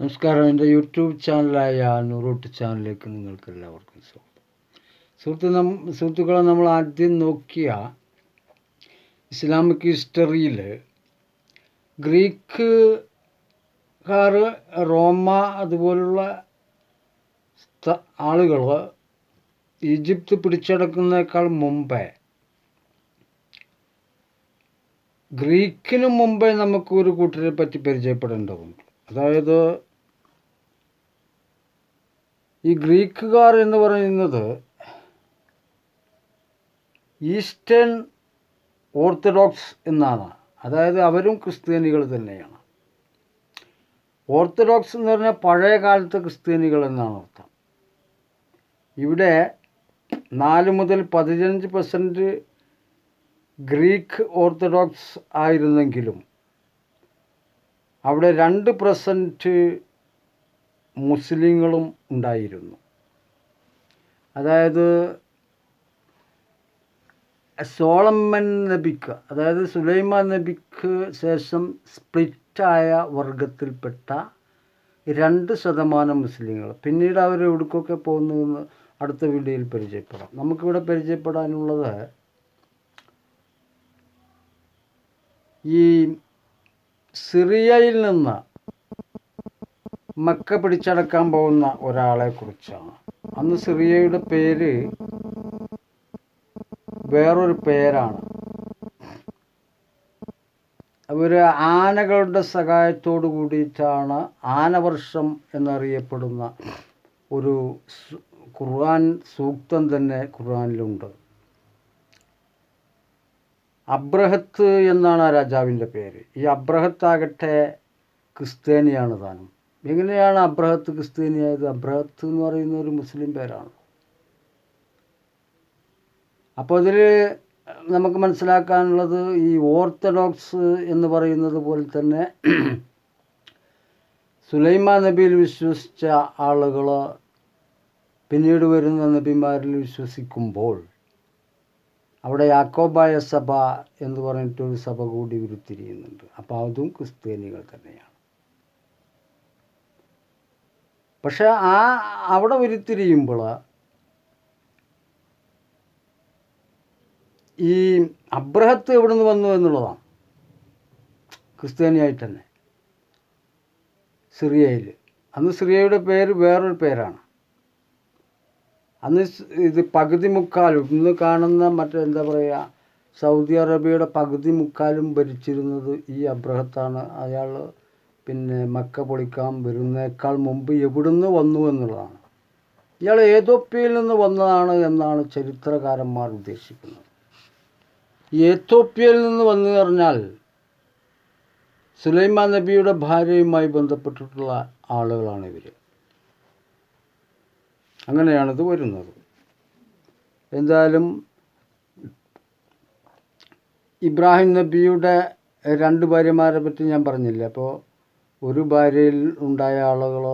നമസ്കാരം. എന്റെ യൂട്യൂബ് ചാനലായ നൂറോട്ട് ചാനലിലേക്ക് നിങ്ങൾക്ക് എല്ലാവർക്കും സ്വാഗതം. സുഹൃത്ത് നം സുഹൃത്തുക്കളെ നമ്മൾ ആദ്യം നോക്കിയ ഇസ്ലാമിക് ഹിസ്റ്ററിയിൽ ഗ്രീക്കുകാർ റോമ അതുപോലുള്ള ആളുകൾ ഈജിപ്ത് പിടിച്ചടക്കുന്നേക്കാൾ മുമ്പേ ഗ്രീക്കിനു മുമ്പേ നമുക്ക് ഒരു കൂട്ടരെ പറ്റി പരിചയപ്പെടേണ്ടതുണ്ട്. അതായത് ഈ ഗ്രീക്കുകാർ എന്ന് പറയുന്നത് ഈസ്റ്റേൺ ഓർത്തഡോക്സ് എന്നാണ്. അതായത് അവരും ക്രിസ്ത്യാനികൾ തന്നെയാണ്. ഓർത്തഡോക്സ് എന്ന് പറഞ്ഞാൽ പഴയ കാലത്തെ ക്രിസ്ത്യാനികൾ എന്നാണ് അർത്ഥം. ഇവിടെ നാല് മുതൽ പതിനഞ്ച് പെർസെന്റ് ഗ്രീക്ക് ഓർത്തഡോക്സ് ആയിരുന്നെങ്കിലും അവിടെ രണ്ട് പെർസെന്റ് മുസ്ലിങ്ങളും ഉണ്ടായിരുന്നു. അതായത് സോളമൻ നബിക്ക് അതായത് സുലൈമാൻ നബിക്ക് ശേഷം സ്പ്ലിറ്റായ വർഗത്തിൽപ്പെട്ട രണ്ട് ശതമാനം മുസ്ലിങ്ങൾ. പിന്നീട് അവർ എവിടേക്കൊക്കെ പോകുന്നതെന്ന് അടുത്ത വീഡിയോയിൽ പരിചയപ്പെടാം. നമുക്കിവിടെ പരിചയപ്പെടാനുള്ളത് ഈ സിറിയയിൽ നിന്ന് മക്ക പിടിച്ചടക്കാൻ പോകുന്ന ഒരാളെ കുറിച്ചാണ് അന്ന് സിറിയയുടെ പേര് വേറൊരു പേരാണ്. അവർ ആനകളുടെ സഹായത്തോടു കൂടിയിട്ടാണ് ആനവർഷം എന്നറിയപ്പെടുന്ന ഒരു ഖുർആൻ സൂക്തം തന്നെ ഖുർആനിലുണ്ട്. അബ്രഹത്ത് എന്നാണ് ആ രാജാവിന്റെ പേര്. ഈ അബ്രഹത്താകട്ടെ ക്രിസ്ത്യാനിയാണ് താനും. എങ്ങനെയാണ് അബ്രഹത്ത് ക്രിസ്ത്യാനിയായത്? അബ്രഹത്ത് എന്ന് പറയുന്ന ഒരു മുസ്ലിം പേരാണ്. അപ്പോൾ ഇതിൽ നമുക്ക് മനസ്സിലാക്കാനുള്ളത് ഈ ഓർത്തഡോക്സ് എന്ന് പറയുന്നത് പോലെ തന്നെ സുലൈമാ നബിയിൽ വിശ്വസിച്ച ആളുകൾ പിന്നീട് വരുന്ന നബിമാരിൽ വിശ്വസിക്കുമ്പോൾ അവിടെ യാക്കോബായ സഭ എന്ന് പറഞ്ഞിട്ടൊരു സഭ കൂടി ഉരുത്തിരിയുന്നുണ്ട്. അപ്പോൾ അതും ക്രിസ്ത്യാനികൾ തന്നെയാണ്. പക്ഷെ ആ അവിടെ ഉരുത്തിരിയുമ്പോൾ ഈ അബ്രഹത്ത് എവിടെ നിന്ന് വന്നു എന്നുള്ളതാണ്. ക്രിസ്ത്യാനിയായിട്ട് തന്നെ. സിറിയയിൽ. അന്ന് സിറിയയുടെ പേര് വേറൊരു പേരാണ്. അന്ന് ഇത് പകുതി മുക്കാലും ഇന്ന് കാണുന്ന മറ്റേ എന്താ പറയുക സൗദി അറേബ്യയുടെ പകുതി മുക്കാലും ഭരിച്ചിരുന്നത് ഈ അബ്രഹത്താണ്. അയാൾ പിന്നെ മക്ക പൊളിക്കാൻ വരുന്നേക്കാൾ മുമ്പ് എവിടുന്ന് വന്നു എന്നുള്ളതാണ്. ഇയാൾ ഏതോപ്യയിൽ നിന്ന് വന്നതാണ് എന്നാണ് ചരിത്രകാരന്മാർ ഉദ്ദേശിക്കുന്നത്. ഏത്തോപ്യയിൽ നിന്ന് വന്നു പറഞ്ഞാൽ സുലൈമാൻ നബിയുടെ ഭാര്യയുമായി ബന്ധപ്പെട്ടിട്ടുള്ള ആളുകളാണ് ഇവർ അങ്ങനെയാണിത് വരുന്നത്. എന്തായാലും ഇബ്രാഹിം നബിയുടെ രണ്ട് ഭാര്യമാരെ പറ്റി ഞാൻ പറഞ്ഞില്ല? അപ്പോൾ ഒരു ഭാര്യയിൽ ഉണ്ടായ ആളുകൾ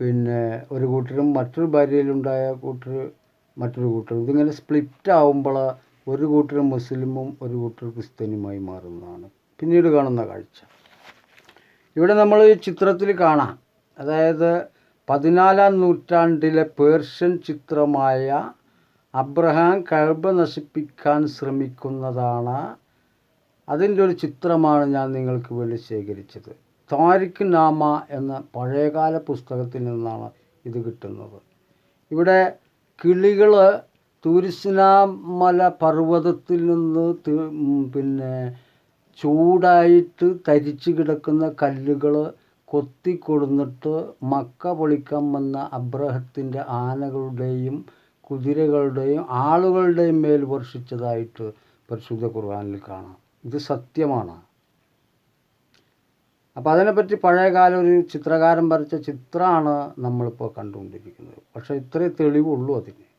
പിന്നെ ഒരു കൂട്ടരും മറ്റൊരു ഭാര്യയിലുണ്ടായ കൂട്ടർ മറ്റൊരു കൂട്ടരും. ഇതിങ്ങനെ സ്പ്ലിറ്റ് ആവുമ്പോൾ ഒരു കൂട്ടർ മുസ്ലിമും ഒരു കൂട്ടർ ക്രിസ്ത്യനുമായി മാറുന്നതാണ്. പിന്നീട് കാണുന്ന കാഴ്ച. ഇവിടെ നമ്മൾ ഈ ചിത്രത്തിൽ കാണാം. അതായത് പതിനാലാം നൂറ്റാണ്ടിലെ പേർഷ്യൻ ചിത്രമായ അബ്രഹാം കഴബ് നശിപ്പിക്കാൻ ശ്രമിക്കുന്നതാണ്. അതിന്റെ ഒരു ചിത്രമാണ് ഞാൻ നിങ്ങൾക്ക് വേണ്ടി ശേഖരിച്ചത്. താരിഖ് നാമ എന്ന പഴയകാല പുസ്തകത്തിൽ നിന്നാണ് ഇത് കിട്ടുന്നത്. ഇവിടെ കിളികൾ തുരിസ്നാമല പർവതത്തിൽ നിന്ന് പിന്നെ ചൂടായിട്ട് തരിച്ചു കിടക്കുന്ന കല്ലുകൾ കൊത്തിക്കൊടുന്നിട്ട് മക്ക പൊളിക്കാൻ വന്ന അബ്രഹത്തിന്റെ ആനകളുടെയും കുതിരകളുടെയും ആളുകളുടെയും മേൽ വർഷിച്ചതായിട്ട് പരിശുദ്ധ ഖുർആാനിൽ കാണാം. ഇത് സത്യമാണ്. അപ്പോൾ അതിനെപ്പറ്റി പഴയകാല ഒരു ചിത്രകാരൻ വരച്ച ചിത്രമാണ് നമ്മളിപ്പോൾ കണ്ടുകൊണ്ടിരിക്കുന്നത്. പക്ഷേ ഇത്രേ തെളിവുള്ളൂ അതിന്.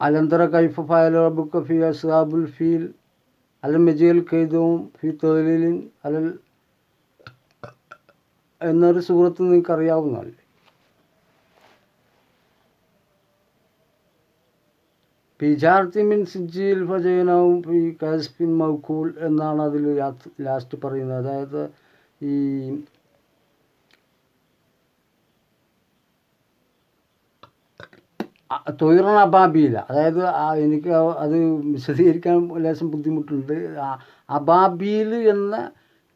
അലന്തര കൈഫ ഫയലുബുക്ക് ഫി അസ്ഹാബുൽ ഫീൽ അൽ മെജിയൽ കെയ്തവും ഫി തൊഴിലിൻ എന്നൊരു സുഹൃത്ത് നിങ്ങൾക്ക് അറിയാവുന്നതല്ലേ പിജാർത്തി മിൻ സിജിയിൽ ഫജയനവും ഈ കാസ്പിൻ മൗക്കൂൾ എന്നാണ് അതിൽ ലാസ്റ്റ് പറയുന്നത്. അതായത് ഈ തൊയിറൻ അബാബീല അതായത് എനിക്ക് അത് വിശദീകരിക്കാൻ ലേശം ബുദ്ധിമുട്ടുണ്ട്. അബാബീൽ എന്ന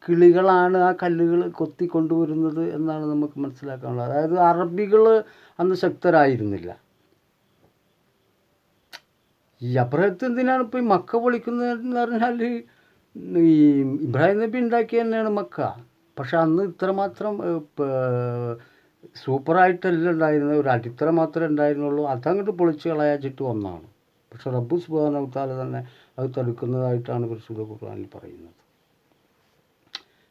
കിളികളാണ് ആ കല്ലുകൾ കൊത്തി കൊണ്ടുവരുന്നത് എന്നാണ് നമുക്ക് മനസ്സിലാക്കാനുള്ളത്. അതായത് അറബികൾ അന്ന് ശക്തരായിരുന്നില്ല. ഈ അബ്രഹത്ത് എന്തിനാണ് ഇപ്പോൾ ഈ മക്ക പൊളിക്കുന്നതെന്ന് പറഞ്ഞാൽ ഈ ഇബ്രാഹിം നബി ഉണ്ടാക്കിയ തന്നെയാണ് മക്ക. പക്ഷെ അന്ന് ഇത്രമാത്രം സൂപ്പറായിട്ടല്ല ഉണ്ടായിരുന്നത്. ഒരു അടിത്തറ മാത്രമേ ഉണ്ടായിരുന്നുള്ളൂ. അതങ്ങോട്ട് പൊളിച്ച് കളയാച്ചിട്ട് ഒന്നാണ് പക്ഷെ റബ്ബു സുബാനവത്താല തന്നെ അത് തടുക്കുന്നതായിട്ടാണ് പരിശുദ്ധ ഖുർആനിൽ പറയുന്നത്.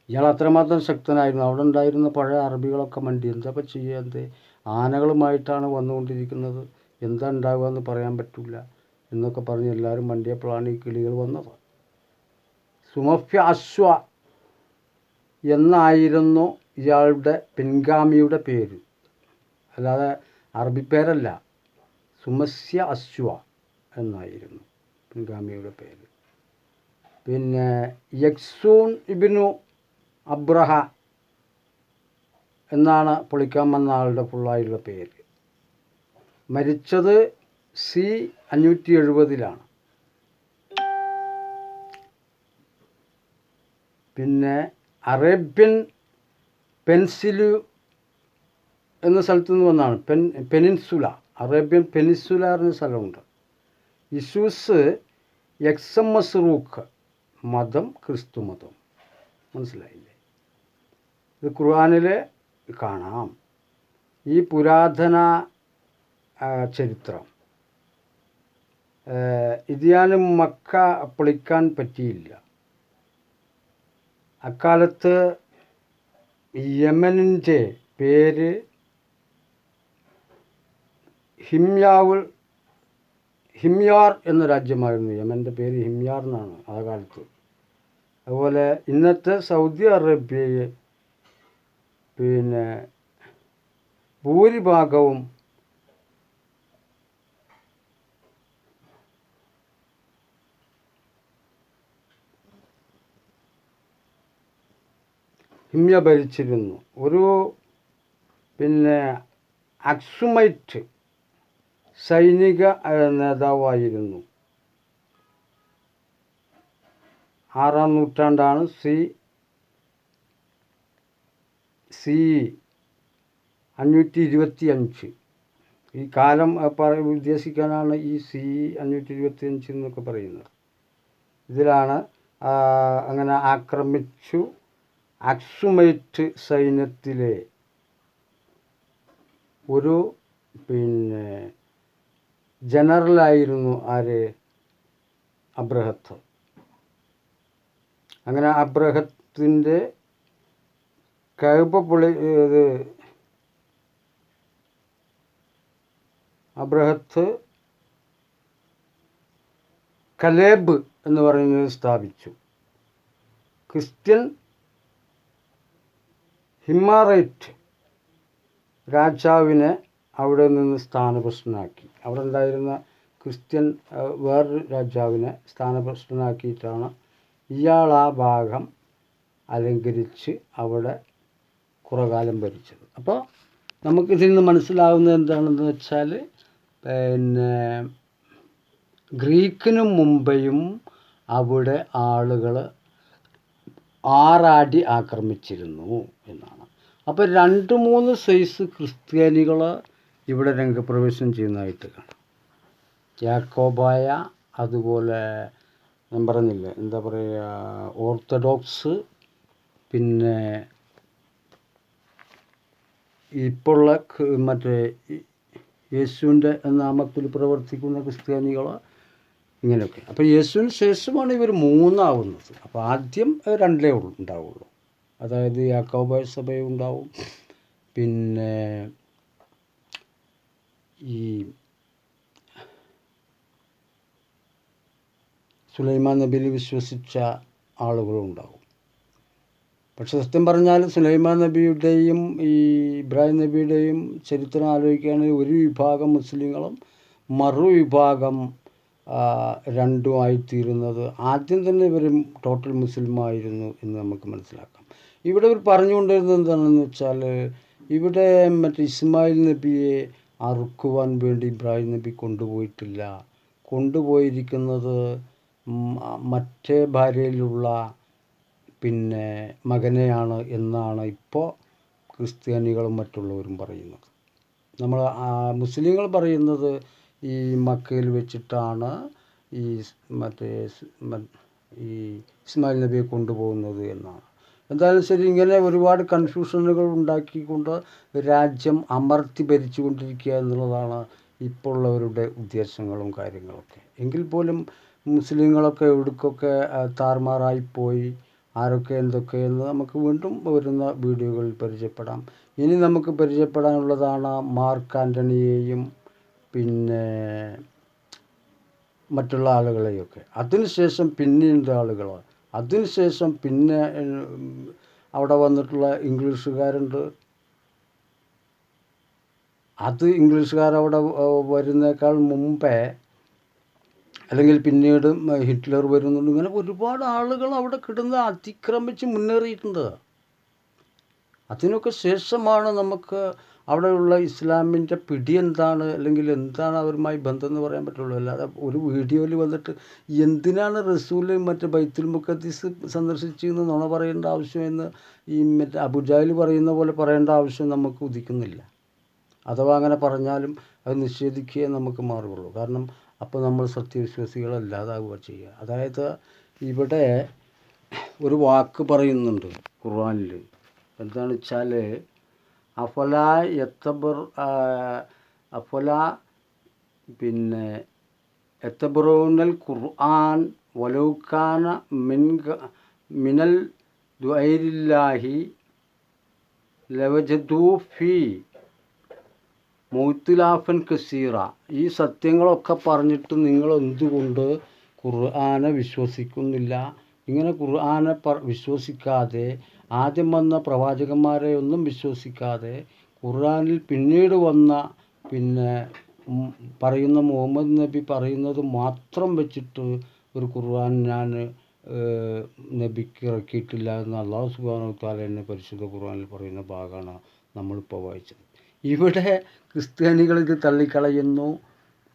ഇയാൾ അത്രമാത്രം ശക്തനായിരുന്നു. അവിടെ ഉണ്ടായിരുന്ന പഴയ അറബികളൊക്കെ മണ്ടി എന്താ ഇപ്പം ചെയ്യുക ആനകളുമായിട്ടാണ് വന്നുകൊണ്ടിരിക്കുന്നത്. എന്താ ഉണ്ടാവുക എന്ന് പറയാൻ പറ്റില്ല എന്നൊക്കെ പറഞ്ഞ് എല്ലാവരും മണ്ടിയപ്പോഴാണ് ഈ കിളികൾ വന്നത്. സുമഫ്യ അശ്വ എന്നായിരുന്നു ഇയാളുടെ പിൻഗാമിയുടെ പേര്. അല്ലാതെ അറബി പേരല്ല. സുമസ്യ അശ്വ എന്നായിരുന്നു പിൻഗാമിയുടെ പേര്. പിന്നെ യക്സൂൺ ഇബിനു അബ്രഹ എന്നാണ് പൊളിക്കാൻ വന്ന ആളുടെ ഫുള്ളായിട്ടുള്ള പേര്. മരിച്ചത് സി അഞ്ഞൂറ്റി എഴുപതിലാണ് പിന്നെ അറേബ്യൻ പെൻസിലു എന്ന സ്ഥലത്തു നിന്ന് വന്നാണ്. Pen peninsula. അറേബ്യൻ പെനിൻസുല എന്ന സ്ഥലമുണ്ട്. ഇസൂസ് റൂഖ് മതം ക്രിസ്തു മതം. മനസ്സിലായില്ലേ? ഇത് ഖുർആാനിൽ കാണാം. ഈ പുരാതന ചരിത്രം. ഇതിയാനും മക്ക പൊളിക്കാൻ പറ്റിയില്ല. അക്കാലത്ത് യമനിന്റെ പേര് ഹിംയാവുൾ ഹിംയാർ എന്ന രാജ്യമായിരുന്നു. യമന്റെ പേര് ഹിംയാർ എന്നാണ് ആ കാലത്ത്. അതുപോലെ ഇന്നത്തെ സൗദി അറേബ്യയെ പിന്നെ ഭൂരിഭാഗവും ഹിമ്യ ഭരിച്ചിരുന്നു. ഒരു പിന്നെ അക്സുമൈറ്റ് സൈനിക നേതാവായിരുന്നു. ആറാം നൂറ്റാണ്ടാണ് സി സി അഞ്ഞൂറ്റി ഇരുപത്തി അഞ്ച് ഈ കാലം പറ ഉദ്ദേശിക്കാനാണ് ഈ സി അഞ്ഞൂറ്റി ഇരുപത്തി അഞ്ച് എന്നൊക്കെ പറയുന്നത്. ഇതിലാണ് അങ്ങനെ ആക്രമിച്ചു അക്സുമൈറ്റ് സൈന്യത്തിലെ ഒരു പിന്നെ ജനറലായിരുന്നു ആര്? അബ്രഹത്ത്. അങ്ങനെ അബ്രഹത്തിന്റെ കഴുപ്പ പൊളി ഇത് അബ്രഹത്ത് കലേബ് എന്ന് പറയുന്നത് സ്ഥാപിച്ചു. ക്രിസ്ത്യൻ ഹിമാറൈറ്റ് രാജാവിനെ അവിടെ നിന്ന് സ്ഥാനഭ്രഷ്ടനാക്കി. അവിടെ ഉണ്ടായിരുന്ന ക്രിസ്ത്യൻ വേറൊരു രാജാവിനെ സ്ഥാനഭ്രഷ്ടനാക്കിയിട്ടാണ് ഇയാൾ ആ ഭാഗം അലങ്കരിച്ച് അവിടെ കുറേ കാലം ഭരിച്ചത്. അപ്പോൾ നമുക്കിതിൽ നിന്ന് മനസ്സിലാവുന്നത് എന്താണെന്ന് വെച്ചാൽ പിന്നെ ഗ്രീക്കിനും മുമ്പെയും അവിടെ ആളുകൾ ആറാടി ആക്രമിച്ചിരുന്നു എന്നാണ്. അപ്പോൾ രണ്ട് മൂന്ന് സൈസ് ക്രിസ്ത്യാനികൾ ഇവിടെ രംഗപ്രവേശനം ചെയ്യുന്നതായിട്ട് കാണാം. ജാക്കോബായ അതുപോലെ ഞാൻ പറഞ്ഞില്ലേ എന്താ പറയുക ഓർത്തഡോക്സ് പിന്നെ ഇപ്പോഴുള്ള മറ്റേ യേശുവിന്റെ നാമത്തിൽ പ്രവർത്തിക്കുന്ന ക്രിസ്ത്യാനികൾ ഇങ്ങനെയൊക്കെ. അപ്പോൾ യേശുവിന് ശേഷമാണ് ഇവർ മൂന്നാവുന്നത്. അപ്പോൾ ആദ്യം രണ്ടേ ഉണ്ടാവുള്ളൂ. അതായത് യാക്കോബായ സഭയും ഉണ്ടാവും. പിന്നെ ഈ സുലൈമാൻ നബിയിൽ വിശ്വസിച്ച ആളുകളും ഉണ്ടാവും. പക്ഷെ സത്യം പറഞ്ഞാൽ സുലൈമാൻ നബിയുടെയും ഈ ഇബ്രാഹിം നബിയുടെയും ചരിത്രം ആലോചിക്കുകയാണെങ്കിൽ ഒരു വിഭാഗം മുസ്ലിങ്ങളും മറുവിഭാഗം ആ, രണ്ടുമായിത്തീരുന്നത് ആദ്യം തന്നെ ഇവർ ടോട്ടൽ മുസ്ലിം ആയിരുന്നു എന്ന് നമുക്ക് മനസ്സിലാക്കാം. ഇവിടെ ഇവർ പറഞ്ഞുകൊണ്ടിരുന്നത് എന്താണെന്ന് വെച്ചാൽ ഇവിടെ മറ്റേ ഇസ്മായിൽ നബിയെ അറുക്കുവാൻ വേണ്ടി ഇബ്രാഹിം നബി കൊണ്ടുപോയിട്ടില്ല. കൊണ്ടുപോയിരിക്കുന്നത് മറ്റേ ഭാര്യയിലുള്ള പിന്നെ മകനെയാണ് എന്നാണ് ഇപ്പോൾ ക്രിസ്ത്യാനികളും മറ്റുള്ളവരും പറയുന്നത്. നമ്മൾ മുസ്ലിങ്ങൾ പറയുന്നത് ഈ മക്കയിൽ വെച്ചിട്ടാണ് ഈ മറ്റേ ഈ ഇസ്മായിൽ നബിയെ കൊണ്ടുപോകുന്നത് എന്നാണ്. എന്തായാലും ശരി ഇങ്ങനെ ഒരുപാട് കൺഫ്യൂഷനുകൾ ഉണ്ടാക്കിക്കൊണ്ട് രാജ്യം അമർത്തി ഭരിച്ചു കൊണ്ടിരിക്കുക എന്നുള്ളതാണ് ഇപ്പോൾ ഉള്ളവരുടെ ഉദ്ദേശങ്ങളും കാര്യങ്ങളൊക്കെ. എങ്കിൽ പോലും മുസ്ലിങ്ങളൊക്കെ എവിടേക്കൊക്കെ താറുമാറായിപ്പോയി ആരൊക്കെ എന്തൊക്കെയെന്ന് നമുക്ക് വീണ്ടും വരുന്ന വീഡിയോകളിൽ പരിചയപ്പെടാം. ഇനി നമുക്ക് പരിചയപ്പെടാനുള്ളതാണ് മാർക്ക് ആന്റണിയെയും പിന്നെ മറ്റുള്ള ആളുകളെയൊക്കെ. അതിനുശേഷം പിന്നെയുണ്ട് ആളുകൾ അതിനുശേഷം പിന്നെ അവിടെ വന്നിട്ടുള്ള ഇംഗ്ലീഷുകാരുണ്ട്. അത് ഇംഗ്ലീഷുകാർ അവിടെ വരുന്നേക്കാൾ മുമ്പേ അല്ലെങ്കിൽ പിന്നീട് ഹിറ്റ്ലർ വരുന്നുണ്ട്. ഇങ്ങനെ ഒരുപാട് ആളുകൾ അവിടെ കിടന്ന് അതിക്രമിച്ച് മുന്നേറിയിട്ടുണ്ട്. അതിനൊക്കെ ശേഷമാണ് നമുക്ക് അവിടെയുള്ള ഇസ്ലാമിന്റെ പിടി എന്താണ്? അല്ലെങ്കിൽ എന്താണ് അവരുമായി ബന്ധം എന്ന് പറയാൻ പറ്റുള്ളൂ. അല്ലാതെ ഒരു വീഡിയോയിൽ വന്നിട്ട് എന്തിനാണ് റസൂൽ മറ്റേ ബൈത്തുൽ മുഖദ്ദീസ് സന്ദർശിച്ചു എന്ന് നുണ പറയേണ്ട ആവശ്യമെന്ന് ഈ മറ്റേ അബുജാഹിൽ പറയുന്ന പോലെ പറയേണ്ട ആവശ്യം നമുക്ക് ഉദിക്കുന്നില്ല. അഥവാ അങ്ങനെ പറഞ്ഞാലും അത് നിഷേധിക്കുകയേ നമുക്ക് മാറുകയുള്ളൂ കാരണം അപ്പോൾ നമ്മൾ സത്യവിശ്വാസികളല്ലാതാവുക ചെയ്യുക. അതായത് ഇവിടെ ഒരു വാക്ക് പറയുന്നുണ്ട് ഖുർആനിൽ. എന്താണെന്ന് വെച്ചാൽ അഫല എത്തബർ അഫല പിന്നെ എത്തബറൂനൽ ഖുർആൻ വലൗക്കാന മിൻ മിനൽ ദ്വൈരില്ലാഹി ലവജദൂ ഫീ മൗത്തിലാഫൻ കസീറ. ഈ സത്യങ്ങളൊക്കെ പറഞ്ഞിട്ട് നിങ്ങൾ എന്തുകൊണ്ട് ഖുർആനെ വിശ്വസിക്കുന്നില്ല? ഇങ്ങനെ ഖുർആനെ വിശ്വസിക്കാതെ ആദ്യം വന്ന പ്രവാചകന്മാരെ ഒന്നും വിശ്വസിക്കാതെ ഖുർആനിൽ പിന്നീട് വന്ന പിന്നെ പറയുന്ന മുഹമ്മദ് നബി പറയുന്നത് മാത്രം വെച്ചിട്ട് ഒരു ഖുർആൻ ഞാൻ നബിക്ക് ഇറക്കിയിട്ടില്ല എന്ന് അള്ളാഹു സുബ്ഹാനഹു താല എന്നെ പരിശുദ്ധ ഖുർആനിൽ പറയുന്ന ഭാഗമാണ് നമ്മളിപ്പോൾ വായിച്ചത്. ഇവിടെ ക്രിസ്ത്യാനികൾ ഇത് തള്ളിക്കളയുന്നു.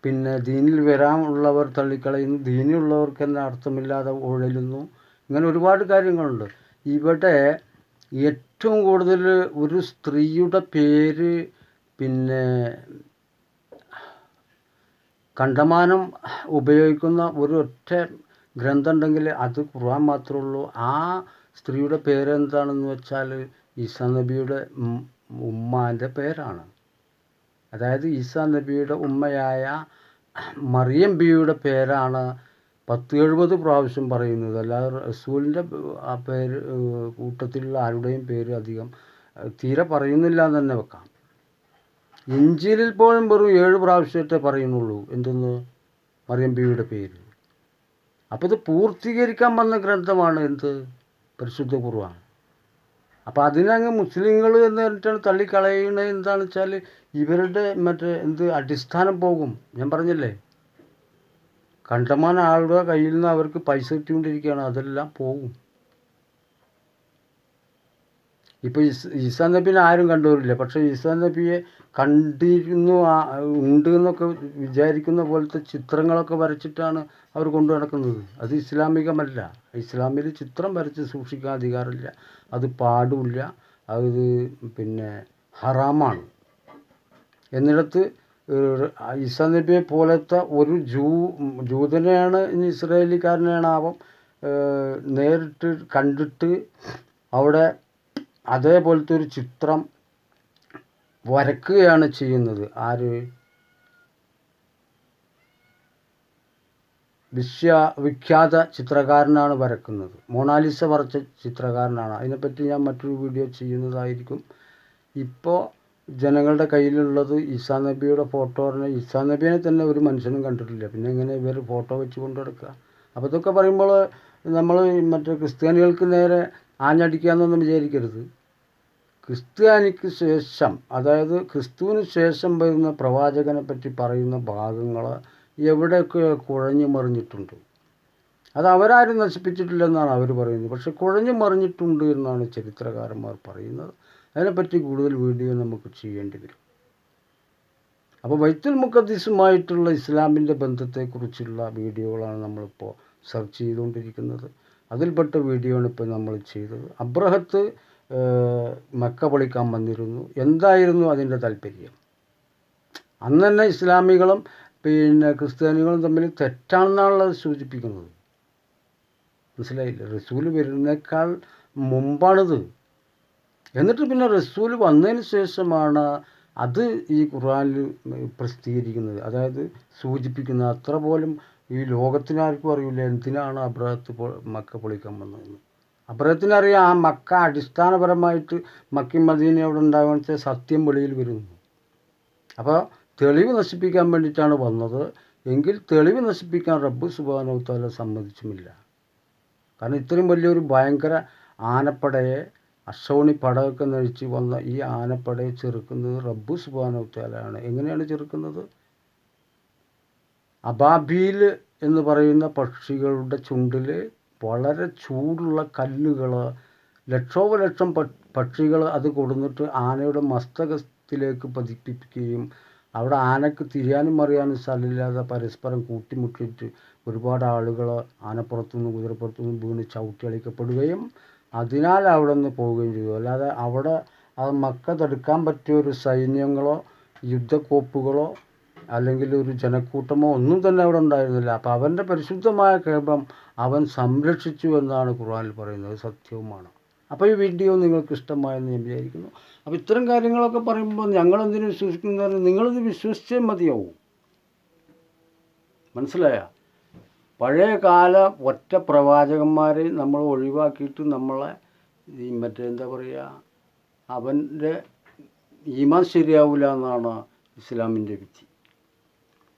പിന്നെ ദീനിൽ വരാനുള്ളവർ തള്ളിക്കളയുന്നു. ദീനിലുള്ളവർക്ക് തന്നെ അർത്ഥമില്ലാതെ ഉഴലുന്നു. ഇങ്ങനെ ഒരുപാട് കാര്യങ്ങളുണ്ട്. ഇവിടെ ഏറ്റവും കൂടുതൽ ഒരു സ്ത്രീയുടെ പേര് പിന്നെ കണ്ടമാനം ഉപയോഗിക്കുന്ന ഒരു ഒറ്റ ഗ്രന്ഥം ഉണ്ടെങ്കിൽ അത് ഖുർആൻ മാത്രമേ ഉള്ളൂ. ആ സ്ത്രീയുടെ പേരെന്താണെന്ന് വെച്ചാൽ ഈസാ നബിയുടെ ഉമ്മാന്റെ പേരാണ്. അതായത് ഈസാ നബിയുടെ ഉമ്മയായ മറിയം ബിയുടെ പേരാണ് പത്ത് എഴുപത് പ്രാവശ്യം പറയുന്നത്. അല്ലാതെ റസൂലിന്റെ ആ പേര് കൂട്ടത്തിലുള്ള ആരുടെയും പേര് അധികം തീരെ പറയുന്നില്ല എന്ന് തന്നെ വെക്കാം. ഇഞ്ചിലിൽ പോലും വെറും ഏഴ് പ്രാവശ്യത്തെ പറയുന്നുള്ളൂ. എന്തെന്ന്? മറിയം ബിയുടെ പേര്. അപ്പോൾ ഇത് പൂർത്തീകരിക്കാൻ വന്ന ഗ്രന്ഥമാണ് എന്ത്? പരിശുദ്ധ ഖുർആൻ. അപ്പോൾ അതിനങ്ങ് മുസ്ലിങ്ങൾ എന്ന് പറഞ്ഞിട്ടാണ് തള്ളിക്കളയുന്നത് എന്താണെന്ന് വെച്ചാൽ ഇവരുടെ മറ്റേ എന്ത് അടിസ്ഥാനം പോകും? ഞാൻ പറഞ്ഞില്ലേ? കണ്ടമാനം ആളുടെ കയ്യിൽ നിന്ന് അവർക്ക് പൈസ കിട്ടിക്കൊണ്ടിരിക്കുകയാണ്. അതെല്ലാം പോകും ഇപ്പോൾ ഇസാൻ നബിനെ ആരും കണ്ടവരില്ല. പക്ഷേ ഇസാൻ നബിയെ കണ്ടിരുന്നു ഉണ്ട് എന്നൊക്കെ വിചാരിക്കുന്ന പോലത്തെ ചിത്രങ്ങളൊക്കെ വരച്ചിട്ടാണ് അവർ കൊണ്ടു നടക്കുന്നത്. അത് ഇസ്ലാമികമല്ല. ഇസ്ലാമിൽ ചിത്രം വരച്ച് സൂക്ഷിക്കാൻ അധികാരമില്ല. അത് പാടില്ല അത് പിന്നെ ഹറാമാണ്. എന്നിടത്ത് ഈസാ പോലത്തെ ഒരു ജൂ ജൂതനെയാണ് ഇനി ഏഹ്, നേരിട്ട് കണ്ടിട്ട് അവിടെ അതേപോലത്തെ ഒരു ചിത്രം വരക്കുകയാണ് ചെയ്യുന്നത്. ആര്? വിശ്വ വിഖ്യാത ചിത്രകാരനാണ് വരക്കുന്നത്. മൊണാലിസ വരച്ച ചിത്രകാരനാണ്. അതിനെപ്പറ്റി ഞാൻ മറ്റൊരു വീഡിയോ ചെയ്യുന്നതായിരിക്കും. ഇപ്പോൾ ജനങ്ങളുടെ കയ്യിലുള്ളത് ഈസാ നബിയുടെ ഫോട്ടോ പറഞ്ഞാൽ ഈസാ നബിയെ തന്നെ ഒരു മനുഷ്യനും കണ്ടിട്ടില്ല. പിന്നെ എങ്ങനെ ഇവർ ഫോട്ടോ വെച്ച് കൊണ്ടു നടക്കുക അപ്പോൾ ഇതൊക്കെ പറയുമ്പോൾ നമ്മൾ മറ്റേ ക്രിസ്ത്യാനികൾക്ക് നേരെ ആഞ്ഞടിക്കുക എന്നൊന്നും വിചാരിക്കരുത്. ക്രിസ്ത്യാനിക്ക് ശേഷം അതായത് ക്രിസ്തുവിന് ശേഷം വരുന്ന പ്രവാചകനെ പറ്റി പറയുന്ന ഭാഗങ്ങൾ എവിടെയൊക്കെ കുഴഞ്ഞു മറിഞ്ഞിട്ടുണ്ട്? അത് അവരാരും നശിപ്പിച്ചിട്ടില്ലെന്നാണ് അവർ പറയുന്നത്. പക്ഷെ കുഴഞ്ഞു മറിഞ്ഞിട്ടുണ്ട് എന്നാണ് ചരിത്രകാരന്മാർ പറയുന്നത്. അതിനെപ്പറ്റി കൂടുതൽ വീഡിയോ നമുക്ക് ചെയ്യേണ്ടി വരും. അപ്പോൾ ബൈത്തുൽ മുഖദ്ദീസുമായിട്ടുള്ള ഇസ്ലാമിന്റെ ബന്ധത്തെക്കുറിച്ചുള്ള വീഡിയോകളാണ് നമ്മളിപ്പോൾ സെർച്ച് ചെയ്തുകൊണ്ടിരിക്കുന്നത്. അതിൽപ്പെട്ട വീഡിയോ ആണ് ഇപ്പോൾ നമ്മൾ ചെയ്തത്. അബ്രഹത്ത് മക്ക പൊളിക്കാൻ വന്നിരുന്നു. എന്തായിരുന്നു അതിന്റെ താല്പര്യം? അന്ന് തന്നെ ഇസ്ലാമികളും പിന്നെ ക്രിസ്ത്യാനികളും തമ്മിൽ തെറ്റാണെന്നാണുള്ളത് സൂചിപ്പിക്കുന്നത്. മനസ്സിലായില്ല? റസൂൽ വരുന്നേക്കാൾ മുമ്പാണിത്. എന്നിട്ട് പിന്നെ റസൂൽ വന്നതിന് ശേഷമാണ് അത് ഈ ഖുർആനിൽ പ്രസിദ്ധീകരിക്കുന്നത്. അതായത് സൂചിപ്പിക്കുന്നത് അത്ര പോലും ഈ ലോകത്തിനാർക്കും അറിയില്ല എന്തിനാണ് അബ്രഹത്ത് മക്ക പൊളിക്കാൻ വന്നതെന്ന്. അബ്രഹത്തിനറിയാം ആ മക്ക അടിസ്ഥാനപരമായിട്ട് മക്കി മദീനയോട് അവിടെ ഉണ്ടാകുന്ന സത്യം വെളിയിൽ വരുന്നു. അപ്പോൾ തെളിവ് നശിപ്പിക്കാൻ വേണ്ടിയിട്ടാണ് വന്നത്. എങ്കിൽ തെളിവ് നശിപ്പിക്കാൻ റബ്ബ് സുബാനോത്താല സമ്മതിച്ചുമില്ല. കാരണം ഇത്രയും വലിയൊരു ഭയങ്കര ആനപ്പടയെ അശോണി പടവൊക്കെ നഴിച്ച് വന്ന ഈ ആനപ്പടയെ ചെറുക്കുന്നത് റബ്ബു സുബാനോത്താലാണ് എങ്ങനെയാണ് ചെറുക്കുന്നത്? അബാബീൽ എന്ന് പറയുന്ന പക്ഷികളുടെ ചുണ്ടിൽ വളരെ ചൂടുള്ള കല്ലുകൾ ലക്ഷോപലക്ഷം പക്ഷികൾ അത് കൊടുന്നിട്ട് ആനയുടെ മസ്തകത്തിലേക്ക് പതിപ്പിക്കുകയും അവിടെ ആനക്ക് തിരിയാനും അറിയാനും സ്ഥലമില്ലാതെ പരസ്പരം കൂട്ടിമുട്ടിയിട്ട് ഒരുപാട് ആളുകൾ ആനപ്പുറത്തുനിന്ന് കുതിരപ്പുറത്തുനിന്ന് വീണ് ചവിട്ടിയളിക്കപ്പെടുകയും അതിനാൽ അവിടെ നിന്ന് പോവുകയും ചെയ്തു. അല്ലാതെ അവിടെ അത് മക്ക തടുക്കാൻ പറ്റിയ ഒരു സൈന്യങ്ങളോ യുദ്ധക്കോപ്പുകളോ അല്ലെങ്കിൽ ഒരു ജനക്കൂട്ടമോ ഒന്നും തന്നെ അവിടെ ഉണ്ടായിരുന്നില്ല. അപ്പോൾ അവന്റെ പരിശുദ്ധമായ കേരളം അവൻ സംരക്ഷിച്ചു എന്നാണ് ഖുർആനിൽ പറയുന്നത്. സത്യവുമാണ്. അപ്പോൾ ഈ വീഡിയോ നിങ്ങൾക്ക് ഇഷ്ടമായെന്ന് ഞാൻ വിചാരിക്കുന്നു. അപ്പോൾ ഇത്തരം കാര്യങ്ങളൊക്കെ പറയുമ്പോൾ ഞങ്ങളെന്തിനു വിശ്വസിക്കുന്നു നിങ്ങളിത് വിശ്വസിച്ചേ മതിയാവും. മനസ്സിലായ? പഴയ കാല ഒറ്റ പ്രവാചകന്മാരെ നമ്മൾ ഒഴിവാക്കിയിട്ട് നമ്മളെ ഈ മറ്റേ എന്താ പറയുക അവന്റെ ഈമാൻ ശരിയാവില്ല എന്നാണ് ഇസ്ലാമിന്റെ വിധി.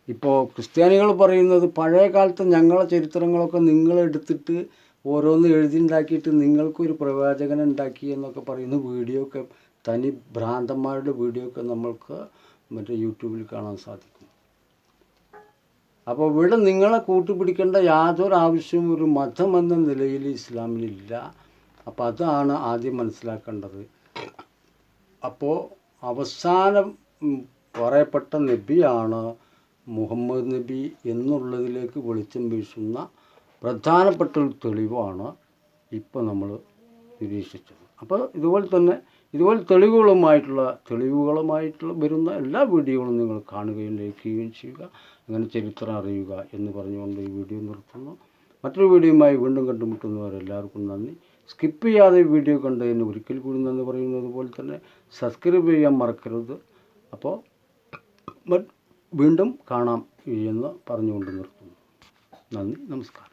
ഇപ്പോൾ ക്രിസ്ത്യാനികൾ പറയുന്നത് പഴയ കാലത്തെ ഞങ്ങളെ ചരിത്രങ്ങളൊക്കെ നിങ്ങൾ എടുത്തിട്ട് ഓരോന്ന് എഴുതിണ്ടാക്കിയിട്ട് നിങ്ങൾക്കൊരു പ്രവാചകനെ ഉണ്ടാക്കി എന്നൊക്കെ പറയുന്ന വീഡിയോ ഒക്കെ തനി ഭ്രാന്തന്മാരുടെ വീഡിയോ ഒക്കെ നമ്മൾക്ക് മറ്റേ യൂട്യൂബിൽ കാണാൻ സാധിക്കും. അപ്പോൾ ഇവിടെ നിങ്ങളെ കൂട്ടുപിടിക്കേണ്ട യാതൊരു ആവശ്യവും ഒരു മതം എന്ന നിലയിൽ ഇസ്ലാമിലില്ല അപ്പോൾ അതാണ് ആദ്യം മനസ്സിലാക്കേണ്ടത്. അപ്പോൾ അവസാനം പറയപ്പെട്ട നബിയാണ് മുഹമ്മദ് നബി എന്നുള്ളതിലേക്ക് വെളിച്ചം വീശുന്ന പ്രധാനപ്പെട്ട ഒരു തെളിവാണ് ഇപ്പോൾ നമ്മൾ നിരീക്ഷിച്ചത്. അപ്പോൾ ഇതുപോലെ തന്നെ ഇതുപോലെ തെളിവുകളുമായിട്ടുള്ള തെളിവുകളുമായിട്ടുള്ള വരുന്ന എല്ലാ വീഡിയോകളും നിങ്ങൾ കാണുകയും ലയിക്കുകയും ചെയ്യുക. അങ്ങനെ ചരിത്രം അറിയുക എന്ന് പറഞ്ഞുകൊണ്ട് ഈ വീഡിയോ നിർത്തുന്നു. മറ്റൊരു വീഡിയോയുമായി വീണ്ടും കണ്ടുമുട്ടുന്നവരെല്ലാവർക്കും നന്ദി. സ്കിപ്പ് ചെയ്യാതെ വീഡിയോ കണ്ടതിന് ഒരിക്കൽ കൂടി നന്ദി പറയുന്നത് പോലെ തന്നെ സബ്സ്ക്രൈബ് ചെയ്യാൻ മറക്കരുത്. അപ്പോൾ വീണ്ടും കാണാം എന്ന് പറഞ്ഞുകൊണ്ട് നിർത്തുന്നു. നന്ദി നമസ്കാരം.